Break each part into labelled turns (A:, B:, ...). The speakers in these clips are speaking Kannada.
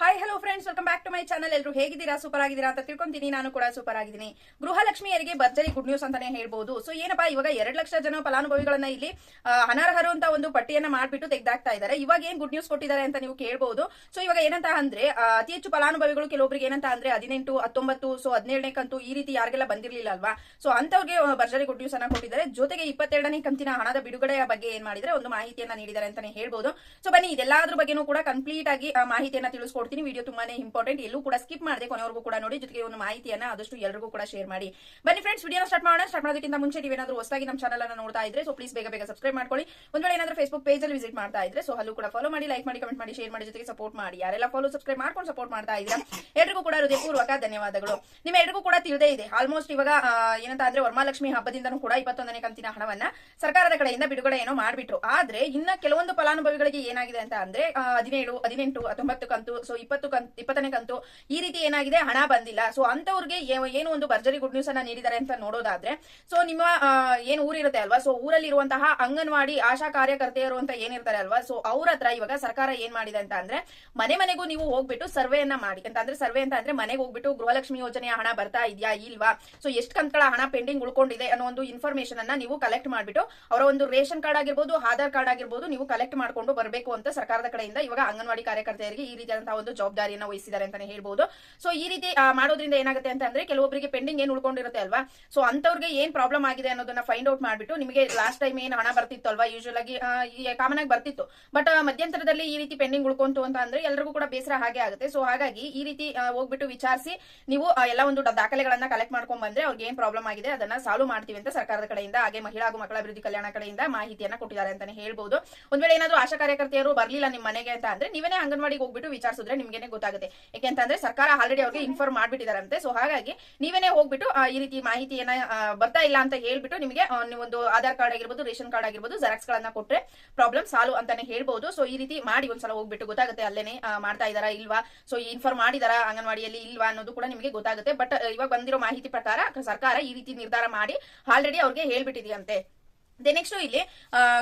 A: Hi hello friends welcome back to my channel ಎಲ್ಲರೂ ಹೇಗಿದ್ದೀರಾ? ಸೂಪರ್ ಆಗಿದ್ದೀರಾ ಅಂತ ತಿಳ್ಕೊಂತೀನಿ. ನಾನು ಕೂಡ ಸೂಪರ್ ಆಗಿದ್ದೀನಿ. ಗೃಹಲಕ್ಷ್ಮಿಯರಿಗೆ ಭರ್ಜರಿ ಗುಡ್ ನ್ಯೂಸ್ ಅಂತಾನೆ ಹೇಳ್ಬಹುದು ಸೊ ಏನಪ್ಪಾ, ಇವಾಗ ಎರಡು ಲಕ್ಷ ಜನ ಫಲಾನುಭವಿಗಳನ್ನ ಇಲ್ಲಿ ಅನರ್ಹರು ಅಂತ ಒಂದು ಪಟ್ಟಿಯನ್ನ ಮಾಡ್ಬಿಟ್ಟು ತೆಗೆದಾಕ್ತಾ ಇದ್ದಾರೆ. ಇವಾಗ ಏನ್ ಗುಡ್ ನ್ಯೂಸ್ ಕೊಟ್ಟಿದ್ದಾರೆ ಅಂತ ನೀವು ಕೇಳಬಹುದು ಸೊ ಇವಾಗ ಏನಂತ ಅಂದ್ರೆ ಅತಿ ಹೆಚ್ಚು ಫಲಾನುಭವಿಗಳು ಕೆಲವೊಬ್ಬರಿಗೆ ಏನಂತ ಅಂದ್ರೆ ಹದಿನೆಂಟು, ಹತ್ತೊಂಬತ್ತು ಸೊ ಹದಿನೇಳನೇ ಕಂತು ಈ ರೀತಿ ಯಾರಿಗೆಲ್ಲ ಬಂದಿರಲಿಲ್ಲ ಅಲ್ವಾ? ಸೊ ಅಂತವ್ರಿಗೆ ಭರ್ಜರಿ ಗುಡ್ ನ್ಯೂಸ್ ಅನ್ನ ಕೊಟ್ಟಿದ್ದಾರೆ. ಜೊತೆಗೆ ಇಪ್ಪತ್ತೆರಡನೇ ಕಂತಿನ ಹಣದ ಬಿಡುಗಡೆಯ ಬಗ್ಗೆ ಏನ್ ಮಾಡಿದ್ರೆ ಒಂದು ಮಾಹಿತಿಯನ್ನ ನೀಡಿದ್ದಾರೆ ಅಂತಾನೆ ಹೇಳ್ಬಹುದು ಸೊ ಬನ್ನಿ, ಇದೆಲ್ಲದ್ರ ಬಗ್ಗೆನೂ ಕೂಡ ಕಂಪ್ಲೀಟ್ ಆಗಿ ಮಾಹಿತಿಯನ್ನ ಮಾಹಿತಿಯನ್ನ ತಿಳಿಸ್ಕೊಡ್ತೀನಿ ವಿಡಿಯೋ ತುಂಬಾನೇ ಇಂಪಾರ್ಟೆಂಟ್ ಎಲ್ಲೂ ಕೂಡ ಸ್ಕಿಪ್ ಮಾಡದೆ ಕೊನೆವರೆಗೂ ಕೂಡ ನೋಡಿ. ಜೊತೆಗೆ ಒಂದು ಮಾಹಿತಿಯನ್ನ ಆದಷ್ಟು ಎಲ್ಲರಿಗೂ ಕೂಡ ಶೇರ್ ಮಾಡಿ. ಬನ್ನಿ ಫ್ರೆಂಡ್ಸ್ ವಿಡಿಯೋ ಸ್ಟಾರ್ಟ್ ಮಾಡೋಣ. ಸ್ಟಾರ್ಟ್ ಮಾಡೋದಕ್ಕಿಂತ ಮುಂಚೆ ನೀವೇನಾದ್ರೂ ಹೊಸದಾಗಿ ನಮ್ಮ ಚಾನಲ್ ಅನ್ನ ನೋಡ್ತಾ ಇದ್ರೆ ಸೊ ಪ್ಲೀಸ್ ಬೇಗ ಬೇಗ ಸಬ್ಸ್ಕ್ರೈಬ್ ಮಾಡ್ಕೊಳ್ಳಿ. ಒಂದ್ ವೇಳೆ ಏನಾದ್ರೂ ಫೇಸ್ಬುಕ್ ಪೇಜ್ ಅಲ್ಲಿ ವಿಸಿಟ್ ಮಾಡ್ತಾ ಇದ್ರೆ ಸೊ ಅಲ್ಲೂ ಕೂಡ ಫಾಲೋ ಮಾಡಿ ಲೈಕ್ ಮಾಡಿ ಕಮೆಂಟ್ ಮಾಡಿ ಶೇರ್ ಮಾಡಿ, ಜೊತೆಗೆ ಸಪೋರ್ಟ್ ಮಾಡಿ. ಯಾರೆಲ್ಲ ಫಾಲೋ ಸಬ್ಸ್ಕ್ರೈಬ್ ಮಾಡ್ಕೊಂಡು ಸಪೋರ್ಟ್ ಮಾಡ್ತಾ ಇದ್ದೀರಾ, ಎಲ್ರಿಗೂ ಕೂಡ ಹೃದಯಪೂರ್ವಕ ಧನ್ಯವಾದಗಳು. ನಿಮ್ಮ ಎಲ್ರಿಗೂ ಕೂಡ ತಿಳಿದೇ ಇದೆ ಆಲ್ಮೋಸ್ಟ್ ಇವಾಗ ಏನಂತ ಅಂದ್ರೆ ವರಮಹಾಲಕ್ಷ್ಮಿ ಹಬ್ಬದಿಂದನೂ ಕೂಡ ಇಪ್ಪತ್ತೊಂದನೇ ಕಂತಿನ ಹಣವನ್ನ ಸರ್ಕಾರದ ಕಡೆಯಿಂದ ಬಿಡುಗಡೆ ಏನೋ ಮಾಡ್ಬಿಟ್ರು. ಆದ್ರೆ ಇನ್ನ ಕೆಲವೊಂದು ಫಲಾನುಭವಿಗಳಿಗೆ ಏನಾಗಿದೆ ಅಂತ ಅಂದ್ರೆ ಹದಿನೇಳು, ಹದಿನೆಂಟು, ಹತ್ತೊಂಬತ್ತು ಕಂತು ಸೊ ಇಪ್ಪತ್ತು ಕಂತ್ ಇಪ್ಪತ್ತನೇ ಕಂತು ಈ ರೀತಿ ಏನಾಗಿದೆ? ಹಣ ಬಂದಿಲ್ಲ. ಸೊ ಅಂತವ್ರಿಗೆ ಏನು ಒಂದು ಭರ್ಜರಿ ಗುಡ್ ನ್ಯೂಸ್ ಅನ್ನ ನೀಡಿದ್ದಾರೆ ಅಂತ ನೋಡೋದಾದ್ರೆ ಸೊ ನಿಮ್ಮ ಏನು ಊರಿರುತ್ತೆ ಅಲ್ವಾ? ಸೊ ಊರಲ್ಲಿರುವಂತಹ ಅಂಗನವಾಡಿ ಆಶಾ ಕಾರ್ಯಕರ್ತೆಯರು ಅಂತ ಏನಿರ್ತಾರೆ ಅಲ್ವಾ? ಸೊ ಅವ್ರ ಹತ್ರ ಇವಾಗ ಸರ್ಕಾರ ಏನ್ ಮಾಡಿದೆ ಅಂತ ಅಂದ್ರೆ, ಮನೆ ಮನೆಗೂ ನೀವು ಹೋಗ್ಬಿಟ್ಟು ಸರ್ವೆಯನ್ನ ಮಾಡಿ. ಅಂತ ಅಂದ್ರೆ, ಸರ್ವೆ ಅಂತ ಅಂದ್ರೆ ಮನೆಗೆ ಹೋಗ್ಬಿಟ್ಟು ಗೃಹಲಕ್ಷ್ಮಿ ಯೋಜನೆಯ ಹಣ ಬರ್ತಾ ಇದೆಯಾ ಇಲ್ವಾ? ಸೊ ಎಷ್ಟು ಕಂತುಗಳ ಹಣ ಪೆಂಡಿಂಗ್ ಉಳ್ಕೊಂಡಿದೆ ಅನ್ನೋ ಒಂದು ಇನ್ಫಾರ್ಮೇಶನ್ ಅನ್ನ ನೀವು ಕಲೆಕ್ಟ್ ಮಾಡ್ಬಿಟ್ಟು, ಅವರ ಒಂದು ರೇಷನ್ ಕಾರ್ಡ್ ಆಗಿರ್ಬೋದು, ಆಧಾರ್ ಕಾರ್ಡ್ ಆಗಿರ್ಬೋದು, ನೀವು ಕಲೆಕ್ಟ್ ಮಾಡ್ಕೊಂಡು ಬರಬೇಕು ಅಂತ ಸರ್ಕಾರದ ಕಡೆಯಿಂದ ಇವಾಗ ಅಂಗನವಾಡಿ ಕಾರ್ಯಕರ್ತೆಯರಿಗೆ ಈ ರೀತಿಯಾದಂತಹ ಒಂದು ಜವಾಬ್ದಾರಿಯನ್ನ ವಹಿಸಿದ್ದಾರೆ ಅಂತಾನೆ ಹೇಳ್ಬಹುದು ಸೊ ಈ ರೀತಿ ಮಾಡೋದ್ರಿಂದ ಏನಾಗುತ್ತೆ ಅಂತ ಅಂದ್ರೆ ಕೆಲವೊಬ್ಬರಿಗೆ ಪೆಂಡಿಂಗ್ ಏನ್ ಉಳ್ಕೊಂಡಿರುತ್ತೆ ಅಲ್ವಾ? ಸೊ ಅಂತವ್ರಿಗೆ ಏನ್ ಪ್ರಾಬ್ಲಮ್ ಆಗಿದೆ ಅನ್ನೋದನ್ನ ಫೈಂಡ್ ಔಟ್ ಮಾಡ್ಬಿಟ್ಟು ನಿಮಗೆ ಲಾಸ್ಟ್ ಟೈಮ್ ಏನ್ ಹಣ ಬರ್ತಿತ್ತು ಅಲ್ವಾ? ಯೂಶುವಲ್ ಆಗಿ ಕಾಮನ್ ಆಗಿ ಬರ್ತಿತ್ತು. ಬಟ್ ಮಧ್ಯಂತರದಲ್ಲಿ ಈ ರೀತಿ ಪೆಂಡಿಂಗ್ ಉಳ್ಕೊಂತು ಅಂತ ಅಂದ್ರೆ ಎಲ್ರಿಗೂ ಕೂಡ ಬೇಸರ ಹಾಗೆ ಆಗುತ್ತೆ. ಸೊ ಹಾಗಾಗಿ ಈ ರೀತಿ ಹೋಗ್ಬಿಟ್ಟು ವಿಚಾರಿಸಿ ನೀವು ಎಲ್ಲ ಒಂದು ದಾಖಲೆಗಳನ್ನ ಕಲೆಕ್ಟ್ ಮಾಡ್ಕೊಂಡ್ ಬಂದ್ರೆ ಅವ್ರಿಗೆ ಏನ್ ಪ್ರಾಬ್ಲಮ್ ಆಗಿದೆ ಅದನ್ನ ಸಾಲ್ವ್ ಮಾಡ್ತೀವಿ ಅಂತ ಸರ್ಕಾರದ ಕಡೆಯಿಂದ, ಹಾಗೆ ಮಹಿಳಾ ಹಾಗೂ ಮಕ್ಕಳ ಅಭಿವೃದ್ಧಿ ಕಲ್ಯಾಣ ಕಡೆಯಿಂದ ಮಾಹಿತಿಯನ್ನ ಕೊಟ್ಟಿದ್ದಾರೆ ಅಂತಾನೆ ಹೇಳ್ಬಹುದು ಒಂದ್ ವೇಳೆ ಏನಾದ್ರು ಆಶಾ ಕಾರ್ಯಕರ್ತೆಯರು ಬರ್ಲಿಲ್ಲ ನಿಮ್ಮ ಮನೆಗೆ ಅಂತ ಅಂದ್ರೆ ನೀವೇನೇ ಅಂಗನವಾಡಿಗೆ ಹೋಗ್ಬಿಟ್ಟು ವಿಚಾರಿಸಿದ್ರೆ ನಿಮ್ಗೆನೆ ಗೊತ್ತಾಗುತ್ತೆ. ಯಾಕೆಂತಂದ್ರೆ ಸರ್ಕಾರ ಆಲ್ರೆಡಿ ಅವ್ರಿಗೆ ಇನ್ಫಾರ್ಮ್ ಮಾಡ್ಬಿಟ್ಟಿದಾರಂತೆ. ಸೊ ಹಾಗಾಗಿ ನೀವೇನೇ ಹೋಗ್ಬಿಟ್ಟು ಈ ರೀತಿ ಮಾಹಿತಿಯನ್ನ ಬರ್ತಾ ಇಲ್ಲ ಅಂತ ಹೇಳ್ಬಿಟ್ಟು ನಿಮಗೆ ನೀವೊಂದು ಆಧಾರ್ ಕಾರ್ಡ್ ಆಗಿರ್ಬೋದು, ರೇಷನ್ ಕಾರ್ಡ್ ಆಗಿರ್ಬೋದು ಜೆರಾಕ್ಸ್ ಗಳನ್ನ ಕೊಟ್ರೆ ಪ್ರಾಬ್ಲಮ್ ಸಾಲ್ವ್ ಅಂತಾನೆ ಹೇಳ್ಬಹುದು ಸೊ ಈ ರೀತಿ ಮಾಡಿ ಒಂದ್ಸಲ ಹೋಗ್ಬಿಟ್ಟು ಗೊತ್ತಾಗುತ್ತೆ ಅಲ್ಲೇನೆ ಮಾಡ್ತಾ ಇದಾರಾ ಇಲ್ವಾ? ಸೊ ಇನ್ಫಾರ್ಮ್ ಮಾಡಿದಾರಾ ಅಂಗನವಾಡಿಯಲ್ಲಿ ಇಲ್ವಾ ಅನ್ನೋದು ಕೂಡ ನಿಮಗೆ ಗೊತ್ತಾಗುತ್ತೆ. ಬಟ್ ಇವಾಗ ಬಂದಿರೋ ಮಾಹಿತಿ ಪ್ರಕಾರ ಸರ್ಕಾರ ಈ ರೀತಿ ನಿರ್ಧಾರ ಮಾಡಿ ಆಲ್ರೆಡಿ ಅವ್ರಿಗೆ ಹೇಳ್ಬಿಟ್ಟಿದೆಯಂತೆ. ನೆಕ್ಸ್ಟ್ ಇಲ್ಲಿ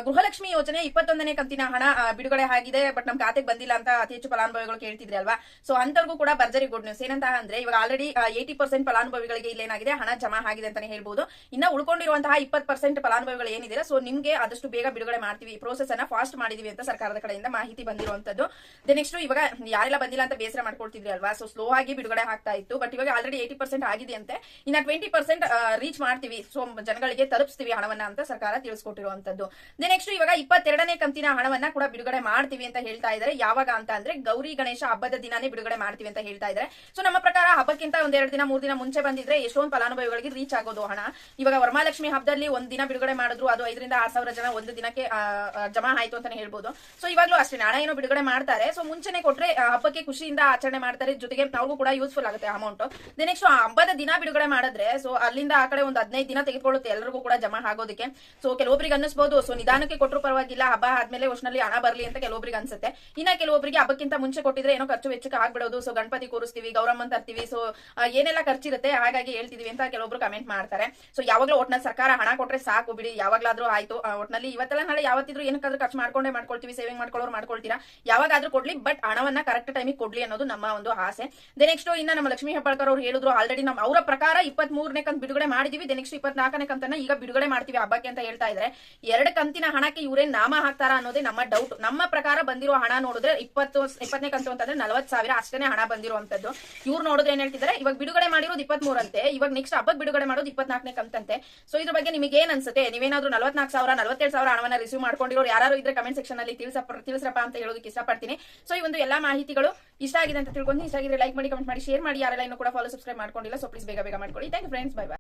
A: ಗೃಹಲಕ್ಷ್ಮಿ ಯೋಜನೆ ಇಪ್ಪತ್ತೊಂದನೇ ಕಂತಿನ ಹಣ ಬಿಡುಗಡೆ ಆಗಿದೆ ಬಟ್ ನಮ್ ಖಾತೆಗೆ ಬಂದಿಲ್ಲ ಅಂತ ಅತಿ ಹೆಚ್ಚು ಫಲಾನುಭವಿಗಳು ಕೇಳ್ತಿದ್ರೆ ಅಲ್ವಾ? ಸೊ ಅಂತವ್ರಿಗೂ ಕೂಡ ಭರ್ಜರಿ ಗುಡ್ ನ್ಯೂಸ್ ಏನಂತ ಅಂದ್ರೆ, ಇವಾಗ ಆಲ್ರೆಡಿ ಏಟಿ ಪರ್ಸೆಂಟ್ ಫಲಾನುಭವಿಗಳಿಗೆ ಇಲ್ಲೇನಾಗಿದೆ ಹಣ ಜಮಾ ಆಗಿದೆ ಅಂತಾನೆ ಹೇಳ್ಬೋದು. ಇನ್ನ ಉಳ್ಕೊಂಡಿರುವಂತಹ ಇಪ್ಪತ್ತು ಪರ್ಸೆಂಟ್ ಫಲಾನುಭವಿಗಳು ಏನಿದೆ ಸೊ ನಿಮ್ಗೆ ಆದಷ್ಟು ಬೇಗ ಬಿಡುಗಡೆ ಮಾಡ್ತೀವಿ. ಪ್ರೋಸೆಸ್ ಅನ್ನ ಫಾಸ್ಟ್ ಮಾಡಿದೀವಿ ಅಂತ ಸರ್ಕಾರದ ಕಡೆಯಿಂದ ಮಾಹಿತಿ ಬಂದಿರುವಂತದ್ದು ದೆ ನೆಕ್ಸ್ಟ್ ಇವಾಗ ಯಾರೆಲ್ಲ ಬಂದಿಲ್ಲ ಅಂತ ಬೇಸರ ಮಾಡ್ಕೊಳ್ತಿದ್ರಿ ಅಲ್ವಾ? ಸೊ ಸ್ಲೋ ಆಗಿ ಬಿಡುಗಡೆ ಆಗ್ತಾ ಇತ್ತು ಬಟ್ ಇವಾಗ ಆಲ್ರೆಡಿ ಏಟಿ ಪರ್ಸೆಂಟ್ ಆಗಿದೆ ಅಂತೆ ಇನ್ನ ಟ್ವೆಂಟಿ ಪರ್ಸೆಂಟ್ ರೀಚ್ ಮಾಡ್ತೀವಿ. ಸೊ ಜನಗಳಿಗೆ ತಲುಪಿಸ್ತೀವಿ ಹಣವನ್ನ ಅಂತ ಸರ್ಕಾರ ತಿಳಿಸ್ಕೊಟ್ಟಿರುವಂತದ್ದು. ನೆಕ್ಸ್ಟ್ ಇವಾಗ ಇಪ್ಪತ್ತೆರಡನೇ ಕಂತಿನ ಹಣವನ್ನ ಕೂಡ ಬಿಡುಗಡೆ ಮಾಡ್ತೀವಿ ಅಂತ ಹೇಳ್ತಾ ಇದ್ದಾರೆ. ಯಾವಾಗ ಅಂತ ಅಂದ್ರೆ ಗೌರಿ ಗಣೇಶ ಹಬ್ಬದ ದಿನಾನೇ ಬಿಡುಗಡೆ ಮಾಡ್ತೀವಿ ಅಂತ ಹೇಳ್ತಾ ಇದ್ದಾರೆ. ಸೊ ನಮ್ಮ ಪ್ರಕಾರ ಹಬ್ಬಕ್ಕಿಂತ ಒಂದೆರಡು ದಿನ ಮೂರ್ ದಿನ ಮುಂಚೆ ಬಂದಿದ್ರೆ ಎಷ್ಟೊಂದು ಫಲಾನುಭವಿಗಳಿಗೆ ರೀಚ್ ಆಗೋದು ಹಣ. ಇವಾಗ ವರಮಹಾಲಕ್ಷ್ಮಿ ಹಬ್ಬದಲ್ಲಿ ಒಂದ್ ದಿನ ಬಿಡುಗಡೆ ಮಾಡಿದ್ರು ಅದು ಐದರಿಂದ ಆರ್ ಸಾವಿರ ಜನ ಒಂದು ದಿನಕ್ಕೆ ಆ, ಆ, ಜಮಾ ಆಯ್ತು ಅಂತಾನೆ ಹೇಳ್ಬೋದು. ಸೊ ಇವಾಗ್ಲೂ ಅಷ್ಟೇ ಹಣ ಏನೋ ಬಿಡುಗಡೆ ಮಾಡ್ತಾರೆ. ಸೊ ಮುಂಚೆನೆ ಕೊಟ್ರೆ ಹಬ್ಬಕ್ಕೆ ಖುಷಿಯಿಂದ ಆಚರಣೆ ಮಾಡ್ತಾರೆ. ಜೊತೆಗೆ ಅವ್ರಿಗೂ ಕೂಡ ಯೂಸ್ಫುಲ್ ಆಗುತ್ತೆ ಅಮೌಂಟ್ ನೆಕ್ಸ್ಟ್ ಹಬ್ಬದ ದಿನ ಬಿಡುಗಡೆ ಮಾಡಿದ್ರೆ ಸೊ ಅಲ್ಲಿಂದ ಆ ಕಡೆ ಒಂದು ಹದಿನೈದು ದಿನ ತೆಗೆದುಕೊಳ್ಳುತ್ತೆ. ಎಲ್ಲರಿಗೂ ಕೂಡ ಜಮಾ ಆಗೋದಕ್ಕೆ. ಸೊ ಕೆಲವೊಬ್ಬರಿಗೆ ಅನ್ನಿಸ್ಬೋದು. ಸೊ ನಿಧಾನಕ್ಕೆ ಕೊಟ್ಟರು ಪರವಾಗಿಲ್ಲ. ಹಬ್ಬ ಆದ್ಮೇಲೆ ಒಟ್ಟಿನಲ್ಲಿ ಹಣ ಬರಲಿ ಅಂತ ಕೆಲವೊಬ್ಬರಿಗೆ ಅನ್ಸುತ್ತೆ. ಇನ್ನ ಕೆಲವೊಬ್ಬರಿಗೆ ಹಬ್ಬಕ್ಕಿಂತ ಮುಂಚೆ ಕೊಟ್ಟಿದ್ರೆ ಏನೋ ಖರ್ಚು ವೆಚ್ಚಕ್ಕೆ ಆಗ್ಬಿಡೋದು. ಸೊ ಗಣಪತಿ ಕೂರಿಸ್ತೀವಿ, ಗೌರಮ್ಮನ್ ತರ್ತೀವಿ. ಸೊ ಏನೆಲ್ಲ ಖರ್ಚಿರುತ್ತೆ ಹಾಗಾಗಿ ಹೇಳ್ತಿದೀವಿ ಅಂತ ಕೆಲವೊಬ್ರು ಕಮೆಂಟ್ ಮಾಡ್ತಾರೆ. ಸೊ ಯಾವಾಗಲೂ ಒಟ್ನಲ್ಲಿ ಸರ್ಕಾರ ಹಣ ಕೊಟ್ರೆ ಸಾಕು ಬಿಡಿ. ಯಾವಾಗ್ಲಾದ್ರೂ ಆಯ್ತು. ಒಟ್ನಲ್ಲಿ ಇವತ್ತೆಲ್ಲ ನಾಳೆ ಯಾವತ್ತಿದ್ರು ಏನಕ್ಕಾದ್ರೂ ಖರ್ಚು ಮಾಡ್ಕೊಂಡೇ ಮಾಡ್ಕೊಳ್ತೀವಿ. ಸೇವಿಂಗ್ ಮಾಡ್ಕೊಳ್ಳೋರು ಮಾಡ್ಕೊಳ್ತೀರಾ? ಯಾವಾಗಾದ್ರೂ ಕೊಡ್ಲಿ ಬಟ್ ಹಣವನ್ನ ಕರೆಕ್ಟ್ ಟೈಮಿಗೆ ಕೊಡ್ಲಿ ಅನ್ನೋದು ನಮ್ಮ ಒಂದು ಆಸೆ. ದೆ ನೆಕ್ಸ್ಟ್ ಇನ್ನ ನಮ್ಮ ಲಕ್ಷ್ಮೀ ಹೆಬ್ಬಾಳ್ಕರ್ ಅವ್ರು ಹೇಳಿದ್ರು. ಆಲ್ರೆಡಿ ನಮ್ಮ ಅವರ ಪ್ರಕಾರ ಇಪ್ಪತ್ತ್ ಮೂರನೇ ಕಂತ ಬಿಡುಗಡೆ ಮಾಡಿದೀವಿ. ನೆಕ್ಸ್ಟ್ ಇಪ್ಪತ್ನಾಲ್ಕನೇ ಕಂತನ್ನ ಈಗ ಬಿಡುಗಡೆ ಮಾಡ್ತೀವಿ ಹಬ್ಬಕ್ಕೆ ಅಂತ ಹೇಳ್ತಾ ಇದ್ದಾರೆ ಎರಡು ಕಂತಿನ ಹಣಕ್ಕೆ ಇವರೇನ್ ನಾಮ ಹಾಕ್ತಾರ ಅನ್ನೋದೇ ನಮ್ಮ ಡೌಟ್ ನಮ್ಮ ಪ್ರಕಾರ ಬಂದಿರೋ ಹಣ ನೋಡಿದ್ರೆ ಇಪ್ಪತ್ತು, ಇಪ್ಪತ್ತನೇ ಕಂತು ಅಂತಂದ್ರೆ ನಲವತ್ ಸಾವಿರ ಅಷ್ಟೇ ಹಣ ಬಂದಿರುವಂತದ್ದು ಇವ್ರು ನೋಡಿದ್ರೆ ಏನ್ ಹೇಳ್ತಿದ್ದಾರೆ? ಇವಾಗ ಬಿಡುಗಡೆ ಮಾಡಿರೋದು ಇಪ್ಪತ್ತ್ ಮೂರಂತೆ ಇವಾಗ ನೆಕ್ಸ್ಟ್ ಹಬ್ಬಕ್ಕೆ ಬಿಡುಗಡೆ ಮಾಡೋದು ಇಪ್ಪತ್ನಾಲ್ಕನೇ ಕಂತಂತೆ. ಸೊ ಇದ್ರ ಬಗ್ಗೆ ನಿಮಗೆ ಏನ್ ಅನ್ಸುತ್ತೆ? ನೀವೇನಾದ್ರು ನಲವತ್ನಾಲ್ಕು ಸಾವಿರ ನಲವತ್ತೆರಡು ಸಾವಿರ ಹಣವನ್ನ ರಿಸೀವ್ ಮಾಡ್ಕೊಂಡಿರೋರು ಯಾರು ಇದ್ರೆ ಕಮೆಂಟ್ ಸೆಕ್ಷನ್ ಅಲ್ಲಿ ತಿಳಿಸಪ್ಪ ತಿಳಿಸ್ರಪ್ಪ ಅಂತ ಹೇಳೋದಕ್ಕೆ ಇಷ್ಟಪಡ್ತೀನಿ. ಸೊ ಈ ಒಂದು ಎಲ್ಲಾ ಮಾಹಿತಿಗಳು ಇಷ್ಟ ಆಗಿದೆ ಅಂತ ತಿಳ್ಕೊಂಡು ಇಷ್ಟ ಆಗಿದ್ರೆ ಲೈಕ್ ಮಾಡಿ ಕಮೆಂಟ್ ಮಾಡಿ ಶೇರ್ ಮಾಡಿ. ಯಾರೆಲ್ಲ ಇನ್ನೂ ಕೂಡ ಫಾಲೋ ಸಬ್ಸ್ಕ್ರೈಬ್ ಮಾಡ್ಕೊಂಡಿಲ್ಲ ಸೊ ಪ್ಲೀಸ್ ಬೇಗ ಬೇಗ ಮಾಡ್ಕೊಳ್ಳಿ. Thank friends bye by